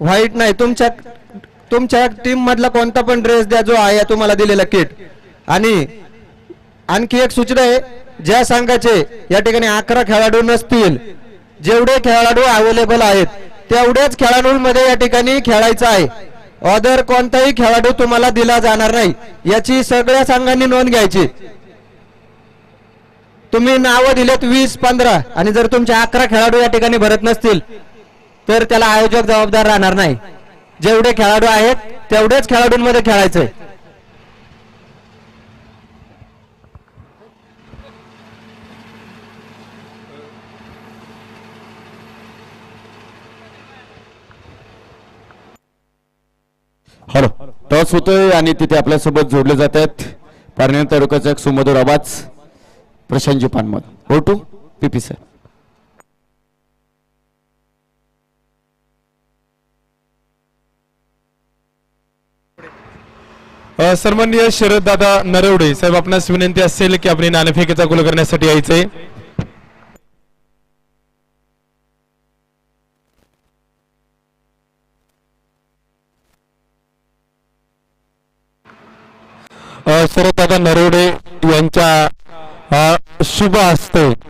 White नाही. तुमच्या तुमच्या टीम मधला कोणता पण ड्रेस द्या जो आहे तुम्हाला दिलेला किट आणि आणखी एक सूचना आहे ज्या संघाचे या ठिकाणी अकरा खेळाडू नसतील जेवढे खेळाडू अवेलेबल आहेत तेवढ्याच खेळाडूंमध्ये या ठिकाणी खेळायचं आहे. अदर कोणताही खेळाडू तुम्हाला दिला जाणार नाही. याची सगळ्या संघांनी नोंद घ्यायची. तुम्ही नावं दिलेत वीस पंधरा. आणि जर तुमचे अकरा खेळाडू या ठिकाणी भरत नसतील तर त्याला आयोजक जबाबदार राहणार नाही. जेवढे खेळाडू आहेत तेवढेच खेळाडूंमध्ये खेळायचंय. हॅलो टॉस होतोय आणि तिथे आपल्यासोबत जोडले जात आहेत. पारनेर तालुक्याचा एक सुमधुर आवाज प्रशांतजी पानमल हो टू पीपी सर सन्माननीय शरद दादा नरवडे साहेब आपणास विनंती असेल की आपण नाणेफेकीचा गोल करण्यासाठी यायचंय. अ, शरद दादा नरवडे यांच्या शुभ हस्ते